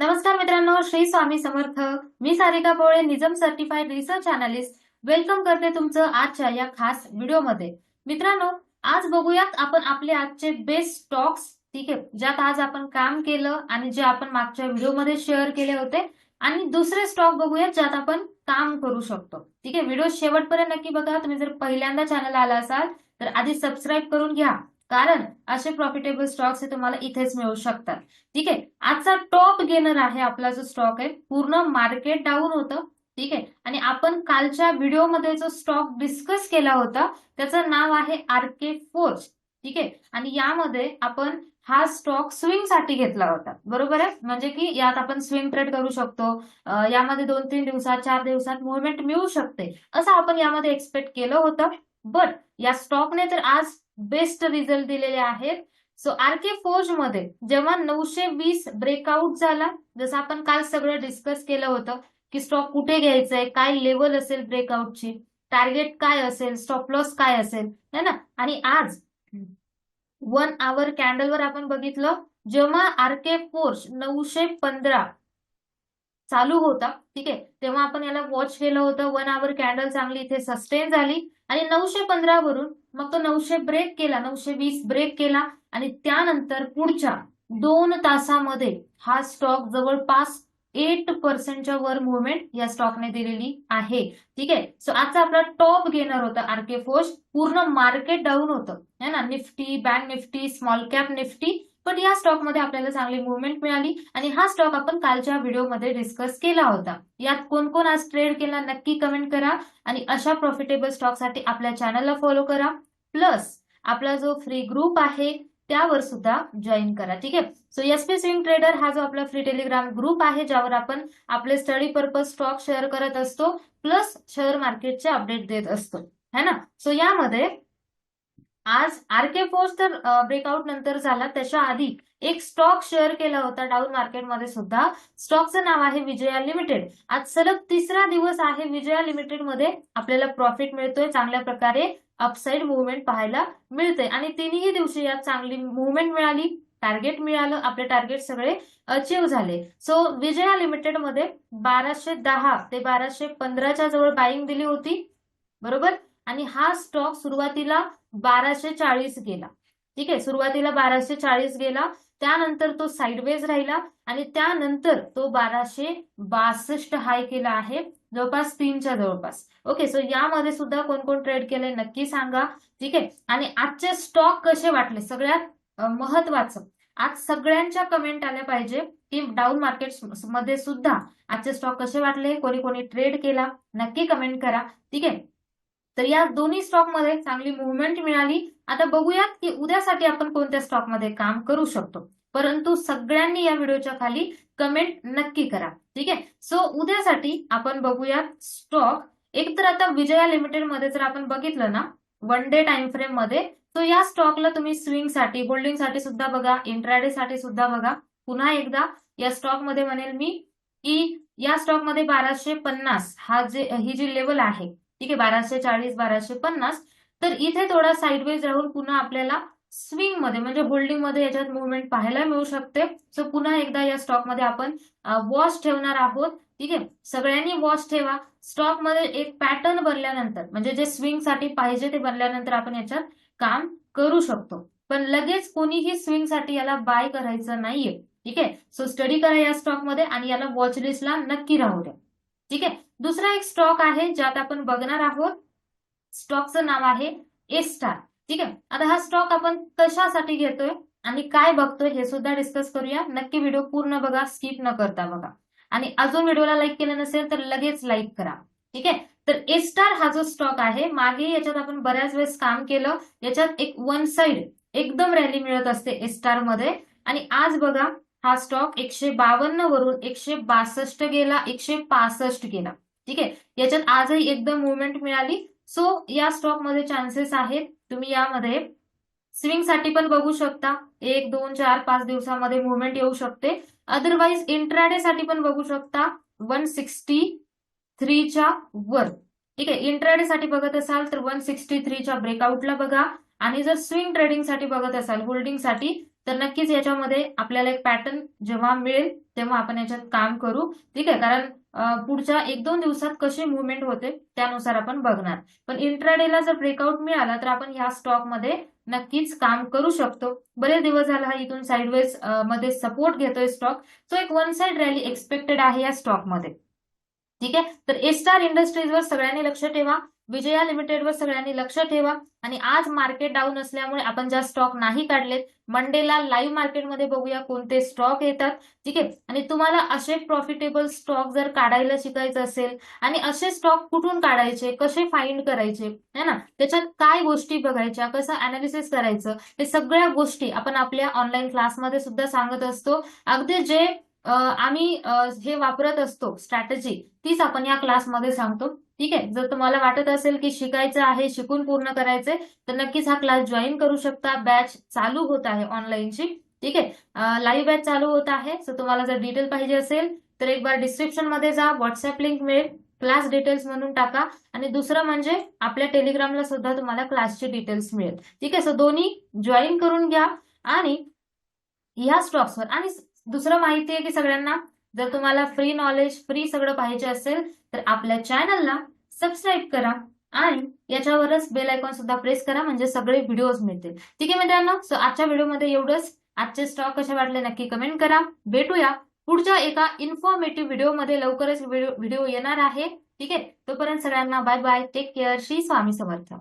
नमस्कार मित्रांनो श्री स्वामी समर्थ. मी Sarika Pole NISM certified research analyst welcome करते तुमचं आजच्या या खास व्हिडिओमध्ये. मित्रांनो आज बघूयात आपण आपले आजचे बेस्ट स्टॉक्स ठीक आहे ज्यात आज आपण काम केलं आणि जे आपण मागच्या व्हिडिओमध्ये शेअर केले होते आणि दुसरे स्टॉक बघूयात ज्यात आपण काम करू शकतो. ठीक आहे व्हिडिओ शेवटपर्यंत नक्की बघा. तुम्ही जर पहिल्यांदा चॅनल आला असाल तर आधी सबस्क्राईब करून घ्या. कारण असे प्रॉफिटेबल स्टॉक्स हे तुम्हाला इथेच मिळू शकतात. ठीक आहे? आजचा टॉप गेनर आहे आपला जो स्टॉक आहे पूर्ण मार्केट डाऊन होतं. ठीक आहे? आणि आपण कालच्या व्हिडिओमध्ये जो स्टॉक डिस्कस केला होता त्याचं नाव आहे आर के ठीक आहे? आणि यामध्ये आपण हा स्टॉक स्विंगसाठी घेतला होता. बरोबर आहे? म्हणजे की यात आपण स्विंग ट्रेड करू शकतो. यामध्ये दोन तीन दिवसात चार दिवसात मुवमेंट मिळू शकते. असं आपण यामध्ये एक्सपेक्ट केलं होतं. बट या स्टॉकने तर आज बेस्ट रिझल्ट दिलेले आहेत. सो आर के फोर्जमध्ये जेव्हा नऊशे वीस ब्रेकआउट झाला जसं आपण काल सगळं डिस्कस केलं होतं की स्टॉक कुठे घ्यायचंय काय लेवल असेल ब्रेकआउटची टार्गेट काय असेल स्टॉप लॉस काय असेल है ना? आणि आज वन आवर कॅन्डलवर आपण बघितलं जेव्हा आर के फोर्स नऊशे पंधरा चालू होता ठीक आहे तेव्हा आपण याला वॉच केलं होतं. वन आवर कॅन्डल चांगली इथे सस्टेन झाली. आणि नऊशे पंधरा वरून मग तो नऊशे ब्रेक केला नऊशे वीस ब्रेक केला आणि त्यानंतर पुढच्या दोन तासामध्ये हा स्टॉक जवळपास एट पर्सेंटच्या वर मुवमेंट या स्टॉकने दिलेली आहे. ठीक आहे? सो आजचा आपला टॉप गेनर होता आर के फोर्स पूर्ण मार्केट डाऊन होतं. है ना? Nifty bank Nifty small cap Nifty पण या स्टॉकमध्ये आपल्याला चांगली मुवमेंट मिळाली आणि हा स्टॉक आपण कालच्या व्हिडिओमध्ये डिस्कस केला होता. यात कोण कोण आज ट्रेड केला नक्की कमेंट करा आणि अशा प्रॉफिटेबल स्टॉकसाठी आपल्या चॅनलला फॉलो करा. प्लस आपला जो फ्री ग्रुप आहे त्यावर सुद्धा जॉईन करा ठीक आहे? So S P swing trader हा जो आपला फ्री टेलिग्राम ग्रुप आहे ज्यावर आपण आपले स्टडी पर्पज स्टॉक शेअर करत असतो प्लस शेअर मार्केटचे अपडेट देत असतो. है ना? सो यामध्ये आज आर के फोर्स तर ब्रेकआउट नंतर झाला. त्याच्या आधी एक स्टॉक शेअर केला होता डाऊन मार्केटमध्ये सुद्धा. स्टॉकचं नाव आहे विजया लिमिटेड आज सलग तिसरा दिवस आहे विजया लिमिटेडमध्ये. आपल्याला प्रॉफिट मिळतोय. चांगल्या प्रकारे अपसाईड मुवमेंट पाहायला मिळते आणि तिन्ही दिवशी यात चांगली मुवमेंट मिळाली. टार्गेट मिळालं. आपले टार्गेट सगळे अचीव झाले. सो विजया लिमिटेडमध्ये बाराशे दहा ते बाराशे पंधराच्या जवळ बाईंग दिली होती. बरोबर? आणि हा स्टॉक सुरुवातीला बाराशे चाळीस गेला. ठीक आहे सुरुवातीला बाराशे चाळीस गेला त्यानंतर तो साईडवेज राहिला आणि त्यानंतर तो बाराशे बासष्ट हाय केला आहे जवळपास तीनच्या जवळपास. ओके सो यामध्ये सुद्धा कोण कोण ट्रेड केलंय नक्की सांगा. ठीक आहे आणि आजचे स्टॉक कसे वाटले? सगळ्यात महत्वाचं. आज सगळ्यांच्या कमेंट आल्या पाहिजे की डाऊन मार्केटमध्ये सुद्धा आजचे स्टॉक कसे वाटले? कोणी कोणी ट्रेड केला? नक्की कमेंट करा. ठीक आहे तर या दोन्ही स्टॉकमध्ये चांगली मुवमेंट मिळाली. आता बघूयात की उद्यासाठी आपण कोणत्या स्टॉकमध्ये काम करू शकतो. परंतु सगळ्यांनी या व्हिडिओच्या खाली कमेंट नक्की करा. ठीक आहे? सो उद्यासाठी आपण बघूयात स्टॉक एक तर आता विजया लिमिटेडमध्ये जर आपण बघितलं ना वन डे टाइम फ्रेममध्ये तो या स्टॉकला तुम्ही स्विंगसाठी होल्डिंगसाठी सुद्धा बघा इंट्राडे साठी सुद्धा बघा. पुन्हा एकदा या स्टॉकमध्ये म्हणेल मी की या स्टॉकमध्ये बाराशे पन्नास हा जे ही जी लेवल आहे ठीक आहे बाराशे चाळीस बाराशे पन्नास. तर इथे थोडा साईडवेज राहून पुन्हा आपल्याला स्विंगमध्ये म्हणजे होल्डिंगमध्ये याच्यात मुवमेंट पाहायला मिळू शकते. सो पुन्हा एकदा या स्टॉकमध्ये आपण वॉच ठेवणार आहोत. ठीक आहे? सगळ्यांनी वॉच ठेवा. स्टॉकमध्ये एक पॅटर्न बनल्यानंतर म्हणजे जे स्विंगसाठी पाहिजे ते बनल्यानंतर आपण याच्यात काम करू शकतो. पण लगेच कोणीही स्विंगसाठी याला बाय करायचं नाहीये. ठीक आहे? सो स्टडी करा या स्टॉकमध्ये आणि याला वॉच लिस्टला नक्की राहू द्या. ठीक आहे? दुसरा एक स्टॉक आहे ज्यात आपण बघणार आहोत. स्टॉकचं नाव आहे एस्टार ठीक आहे? आता हा स्टॉक आपण कशासाठी घेतोय आणि काय बघतोय हे सुद्धा डिस्कस करूया. नक्की व्हिडिओ पूर्ण बघा स्किप न करता बघा. आणि अजून व्हिडिओला लाईक केलं नसेल तर लगेच लाईक करा. ठीक आहे? तर एस्टार हा जो स्टॉक आहे मागे याच्यात आपण बऱ्याच वेळेस काम केलं. याच्यात एक वन साइड एकदम रॅली मिळत असते एस्टारमध्ये. आणि आज बघा हा स्टॉक एकशे बावन्न वरून एकशे बासष्ट गेला एकशे पासष्ट गेला. ठीक आहे? याच्यात आजही एकदम मुवमेंट मिळाली. सो या स्टॉकमध्ये चान्सेस आहेत. तुम्ही यामध्ये स्विंगसाठी पण बघू शकता. एक दोन चार पाच दिवसामध्ये मुवमेंट येऊ शकते. अदरवाईज इंट्राडे साठी पण बघू शकता. वन सिक्स्टी थ्रीच्या वर. ठीक आहे? इंट्राडे साठी बघत असाल तर वन सिक्स्टी थ्रीच्या ब्रेकआउटला बघा. आणि जर स्विंग ट्रेडिंगसाठी बघत असाल होल्डिंगसाठी तर नक्कीच याच्यामध्ये आपल्याला एक पॅटर्न जेव्हा मिळेल तेव्हा आपण याच्यात काम करू. ठीक आहे? कारण पुढच्या एक दोन दिवसात कशी मुवमेंट होते त्यानुसार आपण बघणार. पण इंट्राडेला जर ब्रेकआउट मिळाला तर आपण ह्या स्टॉकमध्ये नक्कीच काम करू शकतो. बरेच दिवस झाला हा इथून साईडवेजमध्ये सपोर्ट घेतोय स्टॉक सो एक वन साइड रॅली एक्सपेक्टेड आहे या स्टॉकमध्ये ठीक आहे? तर एस्टार इंडस्ट्रीजवर सगळ्यांनी लक्ष ठेवा. विजया लिमिटेडवर सगळ्यांनी लक्ष ठेवा. आणि आज मार्केट डाऊन असल्यामुळे आपण ज्या स्टॉक नाही काढलेत मंडेला लाईव्ह मार्केटमध्ये बघूया कोणते स्टॉक येतात. ठीक आहे? आणि तुम्हाला असे प्रॉफिटेबल स्टॉक जर काढायला शिकायचं असेल आणि असे स्टॉक कुठून काढायचे कसे फाइंड करायचे है ना? त्याच्यात काय गोष्टी बघायच्या कसं अनालिसिस करायचं हे सगळ्या गोष्टी आपण आपल्या ऑनलाईन क्लासमध्ये सुद्धा सांगत असतो. अगदी जे आम्ही हे वापरत असतो स्ट्रॅटेजी तीच आपण या क्लासमध्ये सांगतो. ठीक आहे? जर तुम्हाला वाटत असेल की शिकायचं आहे शिकून पूर्ण करायचंय तर नक्कीच हा क्लास जॉईन करू शकता. बॅच चालू होत आहे ऑनलाईनची ठीक आहे? लाईव्ह बॅच चालू होत आहे. सो तुम्हाला जर डिटेल पाहिजे असेल तर एक बार डिस्क्रिप्शनमध्ये जा व्हॉट्सअप लिंक मिळेल. क्लास डिटेल्स म्हणून टाका. आणि दुसरं म्हणजे आपल्या टेलिग्रामला सुद्धा तुम्हाला क्लासचे डिटेल्स मिळेल. ठीक आहे? सो दोन्ही जॉईन करून घ्या. आणि ह्या स्टॉक्सवर आणि दुसरं माहिती आहे की सगळ्यांना जर तुम्हाला फ्री नॉलेज फ्री सगळं पाहिजे असेल तर आपल्या चॅनलला सबस्क्राईब करा आणि याच्यावरच बेल आयकॉन सुद्धा प्रेस करा म्हणजे सगळे व्हिडिओज मिळतील. ठीक आहे मित्रांनो? सो आजच्या व्हिडिओमध्ये एवढंच. आजचे स्टॉक कसे वाटले नक्की कमेंट करा. भेटूया पुढच्या एका इन्फॉर्मेटिव्ह व्हिडिओमध्ये लवकरच व्हिडिओ व्हिडिओ येणार आहे. ठीक आहे? तोपर्यंत सगळ्यांना bye bye take care Shri Swami Samarth.